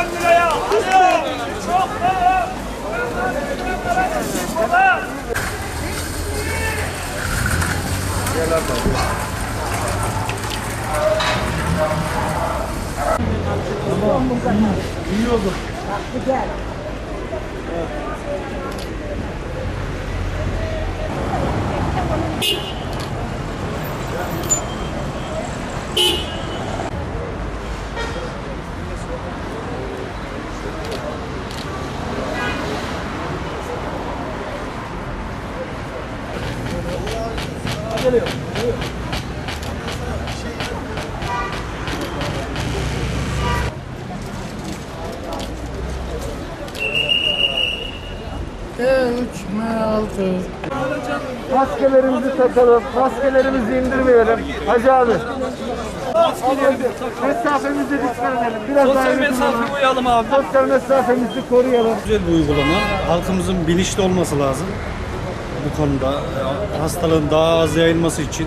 10 liraya. Hadi. Çok para. Gel abi. Tamam. İyi oldu. Bak gel. Evet. Üç mü altı? Maskelerimizi takalım, maskelerimizi indirmeyelim. Hacı abi. Mesafemizi dikkat edelim. Biraz daha Sosyal mesafe uyalım abi. Sosyal mesafemizi koruyalım. Güzel bir uygulama. Halkımızın bilinçli olması lazım bu konuda. E, Hastalığın daha az yayılması için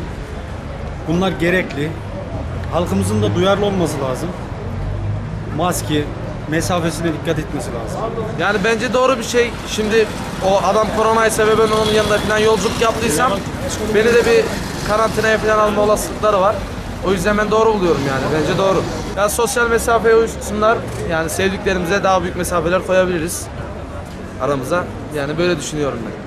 bunlar gerekli. Halkımızın da duyarlı olması lazım. Maske, mesafesine dikkat etmesi lazım. Yani bence doğru bir şey. Şimdi o adam koronaysa ve ben onun yanında falan yolculuk yaptıysam beni de bir karantinaya falan alma olasılıkları var. O yüzden ben doğru buluyorum yani. Bence doğru. Ya sosyal mesafeye uysunlar. Yani sevdiklerimize daha büyük mesafeler koyabiliriz aramıza. Yani böyle düşünüyorum ben.